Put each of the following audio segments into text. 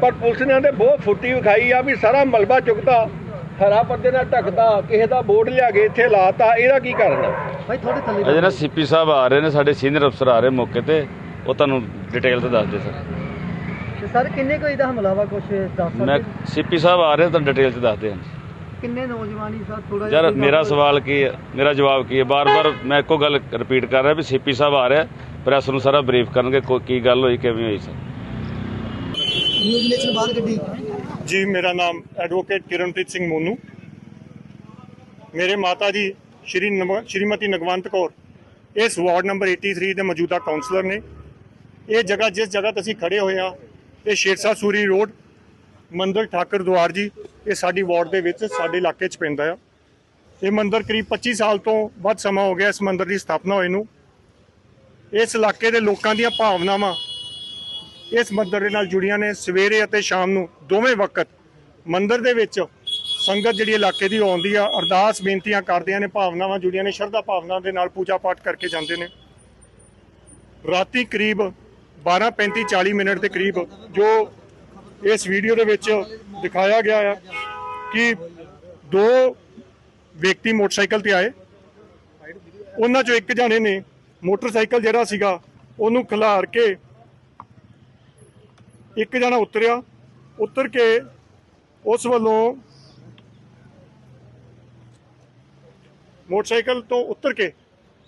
ਪਰ ਪੁਲਿਸ ਨੇ ਉਹਦੇ ਬਹੁਤ ਫੁੱਟੀ ਵਿਖਾਈ ਆ ਵੀ ਸਾਰਾ ਮਲਬਾ ਚੁੱਕਦਾ ਹਰਾ ਪਰਦੇ ਨਾਲ ਢੱਕਦਾ ਕਿਸੇ ਦਾ ਬੋਰਡ ਲਿਆ ਕੇ ਇੱਥੇ ਲਾਤਾ ਇਹਦਾ ਕੀ ਕਰਨਾ ਭਾਈ ਤੁਹਾਡੇ ਥੱਲੇ ਅਜੇ ਨਾ ਸੀਪੀ ਸਾਹਿਬ ਆ ਰਹੇ ਨੇ ਸਾਡੇ ਸੀਨੀਅਰ ਅਫਸਰ ਆ ਰਹੇ ਮੌਕੇ ਤੇ ਉਹ ਤੁਹਾਨੂੰ ਡਿਟੇਲ ਤੇ ਦੱਸ ਦੇ ਸਰ। ਤੇ ਸਰ ਕਿੰਨੇ ਕੋਈ ਦਾ ਹਮਲਾ ਵਾ ਕੁਛ ਦੱਸ ਮੈਂ ਸਕਦੇ ਸੀਪੀ ਸਾਹਿਬ ਆ ਰਹੇ ਤੁਹਾਨੂੰ ਡਿਟੇਲ ਤੇ ਦੱਸਦੇ ਹਾਂ। ਕਿੰਨੇ ਨੌਜਵਾਨੀ ਸਰ ਥੋੜਾ ਯਾਰ ਮੇਰਾ ਸਵਾਲ ਕੀ ਹੈ? ਮੇਰਾ ਜਵਾਬ ਕੀ ਹੈ? ਬਾਰ-ਬਾਰ ਮੈਂ ਇੱਕੋ ਗੱਲ ਰਿਪੀਟ ਕਰ ਰਿਹਾ ਵੀ ਸੀਪੀ ਸਾਹਿਬ ਆ ਰਿਹਾ ਪ੍ਰੈਸ ਨੂੰ ਸਾਰਾ ਬਰੀਫ ਕਰਨਗੇ ਕੋ- ਕੀ ਗੱਲ ਹੋਈ ਕਿਵੇਂ ਹੋਈ ਸਰ? ਨਿਊਜ਼ ਬਾਹਰ ਗੱਡੀ ਜੀ, ਮੇਰਾ ਨਾਮ ਐਡਵੋਕੇਟ ਕਿਰਨਪ੍ਰੀਤ ਸਿੰਘ ਮੋਨੂ। ਮੇਰੇ ਮਾਤਾ ਜੀ ਸ਼੍ਰੀ ਨਮ- ਸ਼੍ਰੀਮਤੀ ਨਗਵੰਤ ਕੌਰ, ਇਸ ਵਾਰਡ ਨੰਬਰ 83 ਦੇ ਮੌਜੂਦਾ ਕਾਉਂਸਲਰ ਨੇ। ਇਹ ਜਗ੍ਹਾ, ਜਿਸ ਜਗ੍ਹਾ ਤੇ ਅਸੀਂ ਖੜੇ ਹੋਏ ਆ ਇਹ ਸ਼ੇਰਸ਼ਾ ਸੂਰੀ ਰੋਡ, ਮੰਦਰ ਠਾਕਰ ਦੁਆਰ ਜੀ, ਇਹ ਸਾਡੀ ਵਾਰਡ ਦੇ ਵਿੱਚ, ਸਾਡੇ ਇਲਾਕੇ 'ਚ ਪੈਂਦਾ ਆ। ਇਹ ਮੰਦਰ ਕਰੀਬ 25 ਸਾਲ ਤੋਂ ਵੱਧ ਸਮਾਂ ਹੋ ਗਿਆ ਇਸ ਮੰਦਰ ਦੀ ਸਥਾਪਨਾ ਹੋਏ ਨੂੰ। ਇਸ ਇਲਾਕੇ ਦੇ ਲੋਕਾਂ ਦੀਆਂ ਭਾਵਨਾਵਾਂ ਇਸ ਮੰਦਰ ਦੇ ਨਾਲ ਜੁੜੀਆਂ ਨੇ ਸਵੇਰੇ ਅਤੇ ਸ਼ਾਮ ਨੂੰ ਦੋਵੇਂ ਵਕਤ ਮੰਦਰ ਦੇ ਵਿੱਚ ਸੰਗਤ ਜਿਹੜੀ ਇਲਾਕੇ ਦੀ ਆਉਂਦੀ ਆ, ਅਰਦਾਸ ਬੇਨਤੀਆਂ ਕਰਦੀਆਂ ਨੇ, ਭਾਵਨਾਵਾਂ ਜੁੜੀਆਂ ਨੇ, ਸ਼ਰਧਾ ਭਾਵਨਾ ਦੇ ਨਾਲ ਪੂਜਾ ਪਾਠ ਕਰਕੇ ਜਾਂਦੇ ਨੇ। ਰਾਤੀ ਕਰੀਬ 12:35 40 ਮਿੰਟ ਦੇ ਕਰੀਬ ਜੋ ਇਸ ਵੀਡੀਓ ਦੇ ਵਿੱਚ ਦਿਖਾਇਆ ਗਿਆ ਆ ਕਿ ਦੋ ਵਿਅਕਤੀ ਮੋਟਰਸਾਈਕਲ ਤੇ ਆਏ। ਉਹਨਾਂ ਚੋਂ ਇੱਕ ਜਾਣੇ ਨੇ ਮੋਟਰਸਾਈਕਲ ਜਿਹੜਾ ਸੀਗਾ, ਉਹਨੂੰ ਖਿਲਾਰ ਕੇ ਇੱਕ ਜਣਾ ਉਤਰਿਆ, ਉਤਰ ਕੇ ਉਸ ਵੱਲੋਂ ਮੋਟਰਸਾਈਕਲ ਤੋਂ ਉਤਰ ਕੇ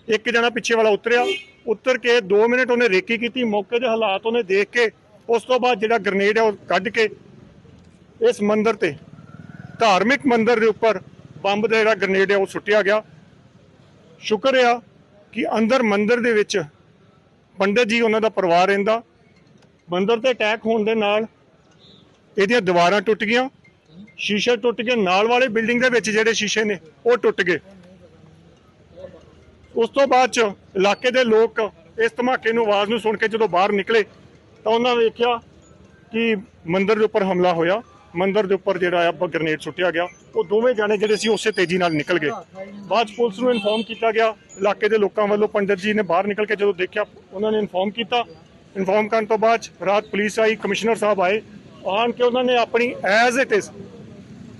ਇੱਕ ਜਣਾ ਪਿੱਛੇ ਵਾਲਾ ਉਤਰਿਆ। ਉਤਰ ਕੇ 2 ਮਿੰਟ ਉਹਨੇ ਰੇਕੀ ਕੀਤੀ, ਮੌਕੇ ਦੇ ਹਾਲਾਤ ਉਹਨੇ ਦੇਖ ਕੇ, ਉਸ ਤੋਂ ਬਾਅਦ ਜਿਹੜਾ ਗ੍ਰਨੇਡ ਹੈ ਉਹ ਕੱਢ ਕੇ ਇਸ ਮੰਦਿਰ ਤੇ, ਧਾਰਮਿਕ ਮੰਦਿਰ ਦੇ ਉੱਪਰ ਬੰਬ ਦਾ ਜਿਹੜਾ ਗ੍ਰਨੇਡ ਹੈ ਉਹ ਸੁੱਟਿਆ ਗਿਆ। ਸ਼ੁਕਰ ਆ ਕਿ ਅੰਦਰ ਮੰਦਿਰ ਦੇ ਵਿੱਚ ਪੰਡਤ ਜੀ, ਉਹਨਾਂ ਦਾ ਪਰਿਵਾਰ ਰਹਿੰਦਾ। ਮੰਦਰ ਤੇ ਅਟੈਕ ਹੋਣ ਦੇ ਨਾਲ ਇਹਦੀਆਂ ਦੀਵਾਰਾਂ ਟੁੱਟ ਗਈਆਂ। ਸ਼ੀਸ਼ੇ ਟੁੱਟ ਗਏ। ਨਾਲ ਵਾਲੇ ਬਿਲਡਿੰਗ ਦੇ ਵਿੱਚ ਜਿਹੜੇ ਸ਼ੀਸ਼ੇ ਨੇ, ਉਹ ਟੁੱਟ ਗਏ। ਉਸ ਤੋਂ ਬਾਅਦ ਚ ਇਲਾਕੇ ਦੇ ਲੋਕ ਇਸ ਧਮਾਕੇ ਨੂੰ, ਆਵਾਜ਼ ਨੂੰ ਸੁਣ ਕੇ ਜਦੋਂ ਬਾਹਰ ਨਿਕਲੇ, ਤਾਂ ਉਹਨਾਂ ਨੇ ਵੇਖਿਆ ਕਿ ਮੰਦਰ ਦੇ ਉੱਪਰ ਹਮਲਾ ਹੋਇਆ। ਮੰਦਰ ਦੇ ਉੱਪਰ ਜਿਹੜਾ ਆ ਗ੍ਰਨੇਡ ਸੁੱਟਿਆ ਗਿਆ। ਉਹ ਦੋਵੇਂ ਜਾਣੇ ਜਿਹੜੇ ਸੀ, ਉਸੇ ਤੇਜ਼ੀ ਨਾਲ ਨਿਕਲ ਗਏ। ਬਾਅਦ 'ਚ ਪੁਲਿਸ ਨੂੰ ਇਨਫੋਰਮ ਕੀਤਾ ਗਿਆ। ਇਲਾਕੇ ਦੇ ਲੋਕਾਂ ਵੱਲੋਂ ਪੰਡਤ ਜੀ ਨੇ ਬਾਹਰ ਨਿਕਲ ਕੇ ਜਦੋਂ ਦੇਖਿਆ, ਉਹਨਾਂ ਨੇ ਇਨਫੋਰਮ ਕੀਤਾ। ਇਨਫੋਰਮ ਕਰਨ ਤੋਂ ਬਾਅਦ ਰਾਤ ਪੁਲਿਸ ਆਈ, ਕਮਿਸ਼ਨਰ ਸਾਹਿਬ ਆਏ, ਆਣ ਕੇ ਉਹਨਾਂ ਨੇ ਆਪਣੀ ਐਜ਼ ਇਟ ਇਜ਼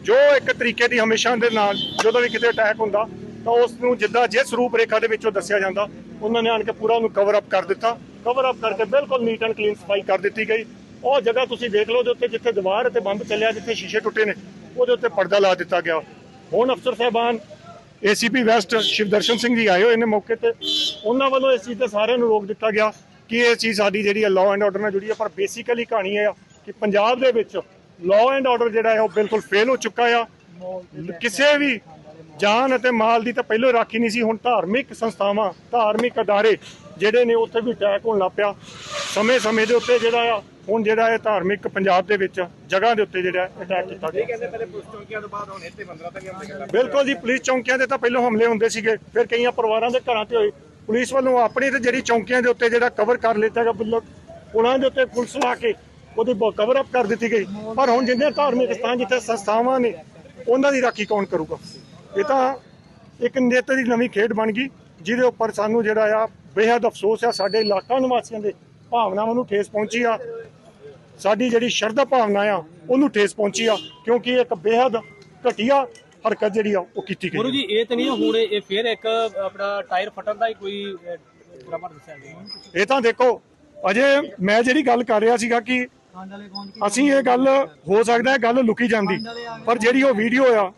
ਜੋ ਇੱਕ ਤਰੀਕੇ ਦੀ ਹਮੇਸ਼ਾ ਦੇ ਨਾਲ ਜਦੋਂ ਵੀ ਕਿਤੇ ਅਟੈਕ ਹੁੰਦਾ, ਤਾਂ ਉਸ ਨੂੰ ਜਿੱਦਾਂ ਜਿਸ ਰੂਪ ਰੇਖਾ ਦੇ ਵਿੱਚੋਂ ਦੱਸਿਆ ਜਾਂਦਾ, ਉਹਨਾਂ ਨੇ ਆਣ ਕੇ ਪੂਰਾ ਉਹਨੂੰ ਕਵਰ ਅਪ ਕਰ ਦਿੱਤਾ। ਕਵਰ ਅਪ ਕਰਕੇ ਬਿਲਕੁਲ ਨੀਟ ਐਂਡ ਕਲੀਨ ਸਫ਼ਾਈ ਕਰ ਦਿੱਤੀ ਗਈ। ਉਹ ਜਗ੍ਹਾ ਤੁਸੀਂ ਦੇਖ ਲਓ ਦੇ ਉੱਤੇ ਜਿੱਥੇ ਦੀਵਾਰ ਅਤੇ ਬੰਬ ਚੱਲਿਆ, ਜਿੱਥੇ ਸ਼ੀਸ਼ੇ ਟੁੱਟੇ ਨੇ, ਉਹਦੇ ਉੱਤੇ ਪਰਦਾ ਲਾ ਦਿੱਤਾ ਗਿਆ। ਹੁਣ ਅਫਸਰ ਸਾਹਿਬਾਨ ਏਸੀਪੀ ਵੈਸਟ ਸ਼ਿਵਦਰਸ਼ਨ ਸਿੰਘ ਜੀ ਆਏ ਹੋਏ ਨੇ ਮੌਕੇ ਤੇ। ਉਹਨਾਂ ਵੱਲੋਂ ਇਸ ਚੀਜ਼ ਤੇ ਸਾਰਿਆਂ ਨੂੰ ਰੋਕ ਦਿੱਤਾ ਗਿਆ। ਕਿ ਇਹ ਚੀਜ਼ ਸਾਡੀ ਜਿਹੜੀ ਹੈ ਲਾਅ ਐਂਡ ਆਰਡਰ ਨਾਲ ਜੁੜੀ ਹੈ ਪਰ ਬੇਸਿਕਲੀ ਕਹਾਣੀ ਇਹ ਆ ਕਿ ਪੰਜਾਬ ਦੇ ਵਿੱਚ ਲਾਅ ਐਂਡ ਆਰਡਰ ਜਿਹੜਾ ਹੈ ਉਹ ਬਿਲਕੁਲ ਫੇਲ ਹੋ ਚੁੱਕਾ ਆ। ਕਿਸੇ ਵੀ ਜਾਨ ਅਤੇ ਮਾਲ ਦੀ ਤਾਂ ਪਹਿਲਾਂ ਰਾਖੀ ਨਹੀਂ ਸੀ ਹੁਣ ਧਾਰਮਿਕ ਸੰਸਥਾਵਾਂ ਧਾਰਮਿਕ ਅਦਾਰੇ ਜਿਹੜੇ ਨੇ ਉੱਥੇ ਵੀ ਅਟੈਕ ਹੋਣ ਲੱਗ ਪਿਆ। ਸਮੇਂ-ਸਮੇਂ ਦੇ ਉੱਤੇ ਜਿਹੜਾ ਆ ਹੁਣ ਜਿਹੜਾ ਇਹ ਧਾਰਮਿਕ ਪੰਜਾਬ ਦੇ ਵਿੱਚ ਜਗ੍ਹਾ ਦੇ ਉੱਤੇ ਜਿਹੜਾ ਅਟੈਕ ਕੀਤਾ ਗਿਆ। ਕਹਿੰਦੇ ਪਹਿਲੇ ਪੁਲਿਸ ਚੌਂਕੀਆਂ ਤੋਂ ਬਾਅਦ ਹੁਣ ਇੱਥੇ ਮੰਦਰਾਂ ਤੱਕ ਹਮਲੇ ਲੱਗ ਬਿਲਕੁਲ ਜੀ ਪੁਲਿਸ ਚੌਂਕੀਆਂ ਦੇ ਤਾਂ ਪਹਿਲਾਂ ਹਮਲੇ ਹੁੰਦੇ ਸੀਗੇ ਫਿਰ ਕਈਆਂ ਪਰਿਵਾਰਾਂ ਦੇ ਘਰਾਂ ਤੇ ਹੋਏ। ਪੁਲਿਸ ਵੱਲੋਂ ਆਪਣੀ ਤੇ ਜਿਹੜੀ ਚੌਂਕੀਆਂ ਦੇ ਉੱਤੇ ਜਿਹੜਾ ਕਵਰ ਕਰ ਲਿੱਤਾ ਗਿਆ ਬੁੱਲਕ ਉਹਨਾਂ ਦੇ ਉੱਤੇ ਪੁਲਿਸ ਲਾ ਕੇ ਉਹਦੀ ਕਵਰ ਅਪ ਕਰ ਦਿੱਤੀ ਗਈ। ਪਰ ਹੁਣ ਜਿੰਨੇ ਧਾਰਮਿਕ ਸਥਾਨ ਜਿੱਥੇ ਸੰਸਥਾਵਾਂ ਨੇ, ਉਹਨਾਂ ਦੀ ਰਾਖੀ ਕੌਣ ਕਰੂਗਾ? ਇਹ ਤਾਂ ਇੱਕ ਨਿੱਤ ਦੀ ਨਵੀਂ ਖੇਡ ਬਣ ਗਈ, ਜਿਹਦੇ ਉੱਪਰ ਸਾਨੂੰ ਜਿਹੜਾ ਆ ਬੇਹੱਦ ਅਫਸੋਸ ਆ, ਸਾਡੇ ਇਲਾਕਾ ਨਿਵਾਸੀਆਂ ਦੇ ਭਾਵਨਾਵਾਂ ਨੂੰ ਠੇਸ ਪਹੁੰਚੀ ਆ। ਸਾਡੀ ਜਿਹੜੀ ਸ਼ਰਧਾ ਭਾਵਨਾ ਆ, ਉਹਨੂੰ ਠੇਸ ਪਹੁੰਚੀ ਆ, ਕਿਉਂਕਿ ਇੱਕ ਬੇਹੱਦ ਘਟੀਆ ਹਰਕਤ ਜਿਹੜੀ ਆ ਉਹ ਕੀਤੀ ਗੁਰੂ ਗਈ ਜੀ ਇਹ ਤਾਂ ਨਹੀਂ ਹੁਣ ਇਹ ਫੇਰ ਇੱਕ ਆਪਣਾ ਟਾਇਰ ਫਟਣ ਦਾ ਹੀ ਕੋਈ ਡਰਾਮਾ ਦੱਸਿਆ ਗਿਆ। ਇਹ ਤਾਂ ਦੇਖੋ ਅਜੇ ਮੈਂ ਜਿਹੜੀ ਗੱਲ ਕਰ ਰਿਹਾ ਸੀਗਾ ਕਿ ਅਸੀਂ ਇਹ ਗੱਲ ਹੋ ਸਕਦਾ ਹੈ ਗੱਲ ਲੁਕੀ ਜਾਂਦੀ। ਪਰ ਜਿਹੜੀ ਉਹ ਵੀਡੀਓ ਆ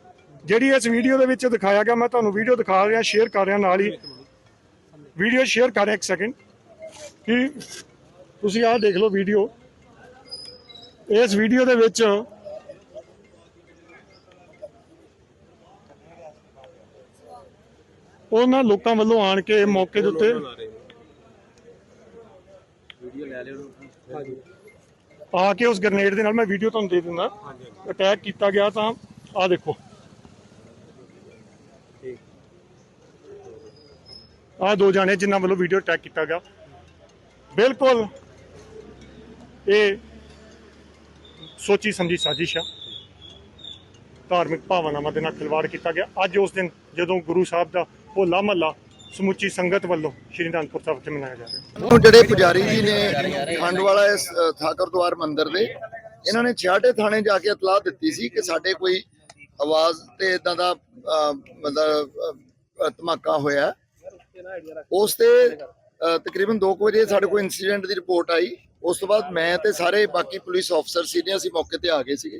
ਜਿਹੜੀ ਇਸ ਵੀਡੀਓ ਦੇ ਵਿੱਚ ਦਿਖਾਇਆ ਗਿਆ ਮੈਂ ਤੁਹਾਨੂੰ ਵੀਡੀਓ ਦਿਖਾ ਰਿਹਾ ਸ਼ੇਅਰ ਕਰ ਰਿਹਾ ਨਾਲ ਹੀ। ਵੀਡੀਓ ਸ਼ੇਅਰ ਕਰ ਰਿਹਾ ਇੱਕ ਸੈਕਿੰਡ। ਕਿ ਤੁਸੀਂ ਆਹ ਦੇਖ ਲਓ ਵੀਡੀਓ। ਇਸ ਵੀਡੀਓ ਦੇ ਵਿੱਚ ਉਹਨਾਂ ਲੋਕਾਂ ਵੱਲੋਂ ਆਣ ਕੇ ਮੌਕੇ ਦੇ ਉੱਤੇ ਆ ਕੇ ਉਸ ਗ੍ਰਨੇਡ ਦੇ ਨਾਲ ਮੈਂ ਵੀਡੀਓ ਤੁਹਾਨੂੰ ਦੇ ਦਿੰਦਾ। ਅਟੈਕ ਕੀਤਾ ਗਿਆ ਤਾਂ ਆ ਦੇਖੋ। ਆ ਦੋ ਜਾਣੇ ਜਿਨ੍ਹਾਂ ਵੱਲੋਂ ਵੀਡੀਓ ਅਟੈਕ ਕੀਤਾ ਗਿਆ। ਬਿਲਕੁਲ ਇਹ ਸੋਚੀ ਸਮਝੀ ਸਾਜ਼ਿਸ਼ ਆ। ਧਾਰਮਿਕ ਭਾਵਨਾਵਾਂ ਦੇ ਨਾਲ ਖਿਲਵਾੜ ਕੀਤਾ ਗਿਆ। ਅੱਜ ਉਸ ਦਿਨ ਜਦੋਂ ਗੁਰੂ ਸਾਹਿਬ ਦਾ ਹੋਲਾ ਮਹੱਲਾ ਸਮੁੱਚੀ ਸੰਗਤ ਵੱਲੋਂ ਸ਼੍ਰੀ ਅਨੰਦਪੁਰ ਸਾਹਿਬ 'ਚ ਮਨਾਇਆ ਜਾ ਰਿਹਾ ਹੁਣ ਜਿਹੜੇ ਪੁਜਾਰੀ ਜੀ ਨੇ ਖੰਡ ਇਸ ਅ, ਮੰਦਿਰ ਦੇ ਇਹਨਾਂ ਨੇ ਛਿਆਟੇ ਥਾਣੇ ਜਾ ਕੇ ਇਤਲਾਹ ਦਿੱਤੀ ਸੀ ਕਿ ਸਾਡੇ ਕੋਈ ਆਵਾਜ਼ ਤੇ ਇਦਾਂ ਦਾ ਮਤਲਬ ਧਮਾਕਾ ਹੋਇਆ। ਉਸ ਤੇ ਅਹ, ਤਕਰੀਬਨ 2 ਵਜੇ ਸਾਡੇ ਕੋਲ ਇਨਸੀਡੈਂਟ ਦੀ ਰਿਪੋਰਟ ਆਈ। ਉਸ ਤੋਂ ਬਾਅਦ ਮੈਂ ਤੇ ਸਾਰੇ ਬਾਕੀ ਪੁਲਿਸ ਅਫਸਰ ਸੀ ਅਸੀਂ ਮੌਕੇ ਤੇ ਆ ਗਏ ਸੀਗੇ।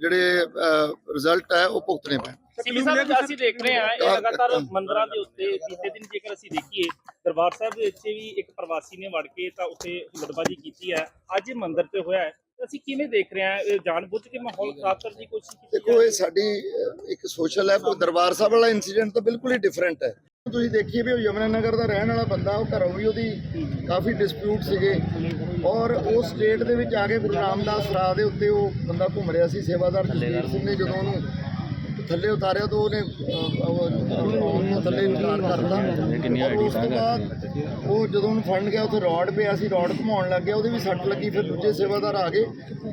ਜਿਹੜੇ ਰਿਜ਼ਲਟ ਹੈ ਉਹ ਭੁਗਤਣੇ ਪੈਣ ਸੀਪੀ ਸਾਹਿਬ ਅਸੀਂ ਦੇਖ ਰਹੇ ਹਾਂ ਇਹ ਲਗਾਤਾਰ ਮੰਦਰਾਂ ਦੇ ਉੱਤੇ ਬੀਤੇ ਦਿਨ ਜੇਕਰ ਅਸੀਂ ਦੇਖੀਏ ਦਰਬਾਰ ਸਾਹਿਬ ਦੇ ਵਿੱਚ ਵੀ ਇੱਕ ਪ੍ਰਵਾਸੀ ਨੇ ਵੜ ਕੇ ਤਾਂ ਉੱਥੇ ਹੁਲੜਬਾਜੀ ਕੀਤੀ ਹੈ। ਅੱਜ ਇਹ ਮੰਦਿਰ ਤੇ ਹੋਇਆ ਹੈ। ਅਸੀਂ ਕਿਵੇਂ ਦੇਖ ਰਹੇ ਹਾਂ ਇਹ ਜਾਣਬੁੱਝ ਕੇ ਮਾਹੌਲ ਖਰਾਬ ਕਰਨ ਦੀ ਕੋਸ਼ਿਸ਼ ਕੀਤੀ ਦੇਖੋ ਇਹ ਸਾਡੀ ਇੱਕ ਸੋਸ਼ਲ ਹੈ ਪਰ ਦਰਬਾਰ ਸਾਹਿਬ ਵਾਲਾ ਇਨਸੀਡੈਂਟ ਤਾਂ ਬਿਲਕੁਲ ਹੀ ਡਿਫਰੈਂਟ ਹੈ। ਤੁਸੀਂ ਦੇਖੀਏ ਵੀ ਉਹ ਯਮਨਾ ਨਗਰ ਦਾ ਰਹਿਣ ਵਾਲਾ ਬੰਦਾ ਉਹ ਘਰੋਂ ਵੀ ਉਹਦੀ ਕਾਫੀ ਡਿਸਪਿਊਟ ਸੀਗੇ। ਔਰ ਉਸ ਸਟੇਟ ਦੇ ਵਿੱਚ ਆ ਕੇ ਗੁਰੂ ਰਾਮਦਾਸ ਰਾਹ ਦੇ ਉੱਤੇ ਉਹ ਬੰਦਾ ਘੁੰਮ ਰਿਹਾ ਸੀ ਸੇਵਾਦਾਰ ਜਸਵੀਰ ਸਿੰਘ ਨੇ ਜਦੋਂ ਉਹਨੂੰ ਥੱਲੇ ਉਤਾਰਿਆ ਤਾਂ ਉਹਨੇ ਅਹ, ਉਹ ਆਉਣ ਥੱਲੇ ਇਨਕਾਰ ਕਰਤਾ। ਔਰ ਉਸ ਤੋਂ ਬਾਅਦ ਉਹ ਜਦੋਂ ਉਹਨੂੰ ਫੜਨ ਗਿਆ ਉੱਥੇ ਰੋਡ ਪਿਆ ਸੀ ਰੋਡ ਘੁਮਾਉਣ ਲੱਗ ਗਿਆ ਉਹਦੇ ਵੀ ਸੱਟ ਲੱਗੀ ਫਿਰ ਦੂਜੇ ਸੇਵਾਦਾਰ ਆ ਗਏ।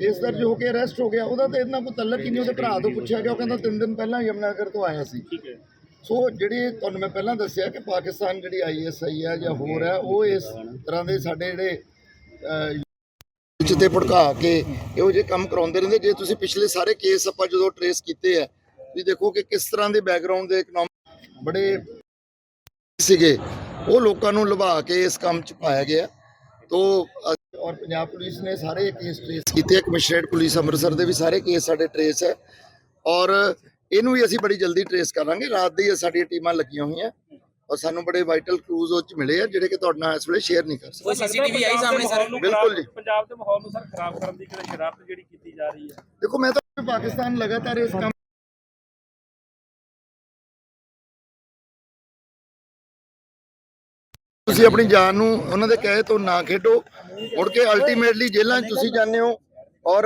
ਇਸ ਦਰਜ ਹੋ ਕੇ ਅਰੈਸਟ ਹੋ ਗਿਆ। ਉਹਦਾ ਤਾਂ ਇਹਨਾਂ ਕੋਈ ਤਲਕ ਹੀ ਨਹੀਂ ਉਹਦੇ ਭਰਾ ਤੋਂ ਪੁੱਛਿਆ ਗਿਆ ਉਹ ਕਹਿੰਦਾ ਤਿੰਨ ਦਿਨ ਪਹਿਲਾਂ ਯਮਨਾਗਰ ਤੋਂ ਆਇਆ ਸੀ। ਸੋ ਜਿਹੜੀ ਤੁਹਾਨੂੰ ਮੈਂ ਪਹਿਲਾਂ ਦੱਸਿਆ ਕਿ ਪਾਕਿਸਤਾਨ ਜਿਹੜੀ ਆਈਐਸਆਈ ਹੈ ਜਾਂ ਹੋਰ ਹੈ ਉਹ ਇਸ ਤਰ੍ਹਾਂ ਦੇ ਸਾਡੇ ਜਿਹੜੇ ਵਿੱਚ ਤੇ ਭੜਕਾ ਕੇ ਇਹੋ ਜਿਹੇ ਕੰਮ ਕਰਾਉਂਦੇ ਰਹਿੰਦੇ। ਜੇ ਤੁਸੀਂ ਪਿਛਲੇ ਸਾਰੇ ਕੇਸ ਆਪਾਂ ਜਦੋਂ ਟਰੇਸ ਕੀਤੇ ਆ, ਵੀ ਦੇਖੋ ਕਿ ਕਿਸ ਤਰ੍ਹਾਂ ਦੇ ਬੈਕਗ੍ਰਾਉਂਡ ਦੇ ਇਕਨੋਮਿਕ ਬੜੇ ਸੀਗੇ, ਉਹ ਲੋਕਾਂ ਨੂੰ ਲੁਭਾ ਕੇ ਇਸ ਕੰਮ 'ਚ ਪਾਇਆ ਗਿਆ। ਤੋ ਔਰ ਪੰਜਾਬ ਪੁਲਿਸ ਨੇ ਸਾਰੇ ਕੇਸ ਟਰੇਸ ਕੀਤੇ ਕਮਿਸ਼ਨਰੇਟ ਪੁਲਿਸ ਅੰਮ੍ਰਿਤਸਰ ਦੇ ਵੀ ਸਾਰੇ ਕੇਸ ਸਾਡੇ ਟਰੇਸ ਹੈ ਔਰ ਇਹਨੂੰ ਵੀ ਅਸੀਂ ਬੜੀ ਜਲਦੀ ਟਰੇਸ ਕਰਾਂਗੇ। ਰਾਤ ਦੀ ਇਹ ਸਾਡੀਆਂ ਟੀਮਾਂ ਲੱਗੀਆਂ ਹੋਈਆਂ ਔਰ ਸਾਨੂੰ ਬੜੇ ਵਾਈਟਲ ਕਲੂਜ਼ ਉਹ 'ਚ ਮਿਲੇ ਆ ਜਿਹੜੇ ਕਿ ਤੁਹਾਡੇ ਨਾਲ ਇਸ ਵੇਲੇ ਸ਼ੇਅਰ ਨਹੀਂ ਕਰ ਸਕਦੇ। ਕੋਈ ਸੀਸੀਟੀਵੀ ਆਈ ਸਾਹਮਣੇ ਸਰ? ਬਿਲਕੁਲ ਜੀ। ਪੰਜਾਬ ਦੇ ਮਾਹੌਲ ਨੂੰ ਸਰ ਖਰਾਬ ਕਰਨ ਦੀ ਕਿਹੜੀ ਸ਼ਰਾਰਤ ਜਿਹੜੀ ਕੀਤੀ ਜਾ ਰਹੀ ਹੈ? ਦੇਖੋ ਮੈਂ ਤਾਂ ਪਾਕਿਸਤਾਨ ਲਗਾਤਾਰ ਇਸ ਕੰਮ ਤੁਸੀਂ ਆਪਣੀ ਜਾਨ ਨੂੰ ਉਹਨਾਂ ਦੇ ਕਹੇ ਤੋਂ ਨਾ ਖੇਡੋ। ਮੁੜ ਕੇ ਅਲਟੀਮੇਟਲੀ ਜੇਲ੍ਹਾਂ 'ਚ ਤੁਸੀਂ ਜਾਂਦੇ ਹੋ ਔਰ